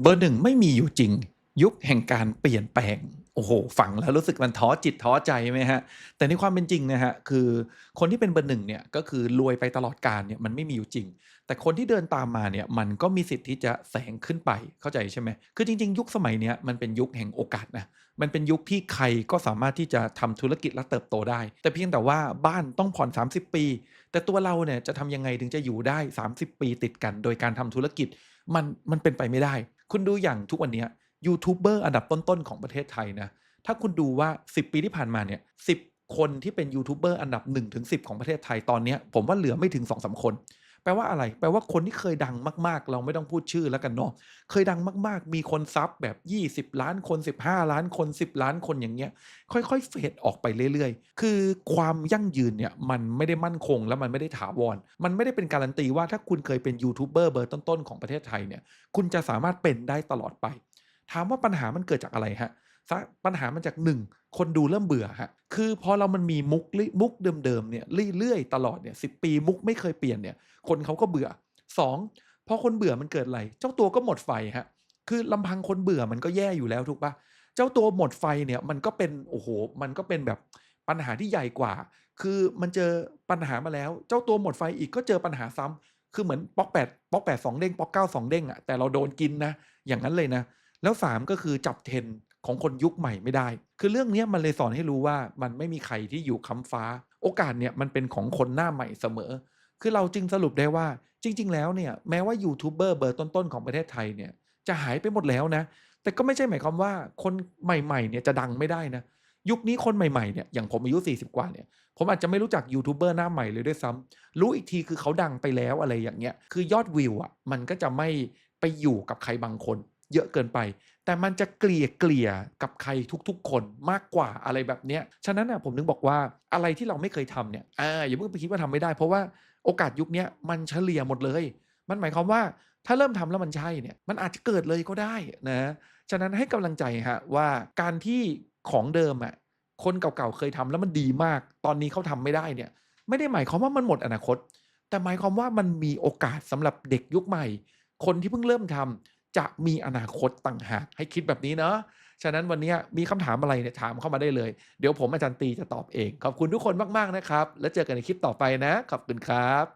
เบอร์หนึ่งไม่มีอยู่จริง ยุคแห่งการเปลี่ยนแปลงโอ้โหฟังแล้วรู้สึกมันท้อจิตท้อใจไหมฮะ แต่ในความเป็นจริงนะฮะคือคนที่เป็นเบอร์หนึ่งเนี่ยก็คือรวยไปตลอดกาลเนี่ยมันไม่มีอยู่จริง แต่คนที่เดินตามมาเนี่ยมันก็มีสิทธิ์ที่จะแสงขึ้นไปเข้าใจใช่ไหมคือจริง ๆ ยุคสมัยเนี้ยมันเป็นยุคแห่งโอกาสนะมันเป็นยุคที่ใครก็สามารถที่จะทำธุรกิจและเติบโตได้ แต่เพียงแต่ว่าบ้านต้องผ่อน 30 ปี แต่ตัวเราเนี่ยจะทำยังไงถึงจะอยู่ได้ 30 ปีติดกัน โดยการทำธุรกิจมันมันเป็นไปไม่ได้ คุณดูอย่างทุกวันนี้ยูทูบเบอร์อันดับต้นๆของประเทศไทยนะถ้าคุณดูว่า 10 ปีที่ผ่านมาเนี่ยสิคนที่เป็นยูทูบเบอร์อันดับ1ถึงสิของประเทศไทยตอนนี้ผมว่าเหลือไม่ถึง2-3คน แปลว่าอะไร แปลว่าคนที่เคยดังมากๆ เราไม่ต้องพูดชื่อแล้วกันเนาะเคยดังมากๆ มีคนซับแบบ 20 ล้านคน 15 ล้านคน 10 ล้านคนอย่างเงี้ย ค่อยๆเฟดออกไปเรื่อยๆ คือความยั่งยืนเนี่ยมันไม่ได้มั่นคงและมันไม่ได้ถาวร มันไม่ได้เป็นการันตีว่าถ้าคุณเคยเป็นยูทูบเบอร์เบอร์ต้นๆของประเทศไทยเนี่ยคุณจะสามารถเป็นได้ตลอดไป ถามว่าปัญหามันเกิดจากอะไรฮะ ปัญหามันจาก1คนดูเริ่มเบื่อฮะคือพอเรามันมีมุกลิมุกเดิมๆเนี่ยเรื่อยๆตลอดเนี่ย10ปีมุกไม่เคยเปลี่ยนเนี่ยคนเขาก็เบื่อ2พอคนเบื่อมันเกิดอะไรเจ้าตัวก็หมดไฟฮะคือลำพังคนเบื่อมันก็แย่อยู่แล้วถูกปล่าเจ้าตัวหมดไฟเนี่ยมันก็เป็นโอ้โฮมันก็เป็นแบบปัญหาที่ใหญ่กว่า คือมันเจอปัญหามาแล้ว เจ้าตัวหมดไฟอีกก็เจอปัญหาซ้ำคือเหมือนป๊อก8ป๊อก8 2เด้งป๊อก9 2เด้งอะแต่เราโดนกินนะอย่างนั้นเลยนะแล้ว3ก็คือจับ Trend ของคนยุคใหม่ไม่ได้ คือเรื่องนี้มันเลยสอนให้รู้ว่ามันไม่มีใครที่อยู่ค้ำฟ้า โอกาสเนี่ยมันเป็นของคนหน้าใหม่เสมอ คือเราจึงสรุปได้ว่าจริง ๆ แล้วเนี่ยแม้ว่ายูทูบเบอร์เบอร์ต้นๆของประเทศไทยเนี่ยจะหายไปหมดแล้วนะ แต่ก็ไม่ใช่หมายความว่าคนใหม่ๆเนี่ยจะดังไม่ได้นะยุคนี้คนใหม่ๆเนี่ยอย่างผมอายุ 40 กว่าเนี่ยผมอาจจะไม่รู้จักยูทูบเบอร์หน้าใหม่เลยด้วยซ้ำรู้อีกทีคือเขาดังไปแล้วอะไรอย่างเงี้ยคือยอดวิวอะมันก็จะไม่ไปอยู่กับใครบางคน เยอะเกินไป แต่มันจะเกลี่ยเกลี่ยกับใครทุกๆ คนมากกว่าอะไรแบบเนี้ยฉะนั้นน่ะผมถึงบอกว่าอะไรที่เราไม่เคยทำเนี่ยอาอย่าเพิ่งไปคิดว่าทำไม่ได้ เพราะว่าโอกาสยุคนี้มันเฉลี่ยหมดเลย มันหมายความว่าถ้าเริ่มทำแล้วมันใช่เนี่ยมันอาจจะเกิดเลยก็ได้นะฉะนั้นให้กำลังใจครับว่าการที่ของเดิมอะคนเก่าๆเคยทำแล้วมันดีมาก ตอนนี้เขาทำไม่ได้เนี่ย ไม่ได้หมายความว่ามันหมดอนาคต แต่หมายความว่ามันมีโอกาสสำหรับเด็กยุคใหม่ คนที่เพิ่งเริ่มทำ จะมีอนาคตต่างหากให้คิดแบบนี้เนาะฉะนั้นวันนี้มีคำถามอะไรเนี่ยถามเข้ามาได้เลย เดี๋ยวผมอาจารย์ตีจะตอบเอง ขอบคุณทุกคนมาก ๆ นะครับ แล้วเจอกันในคลิปต่อไปนะ ขอบคุณครับ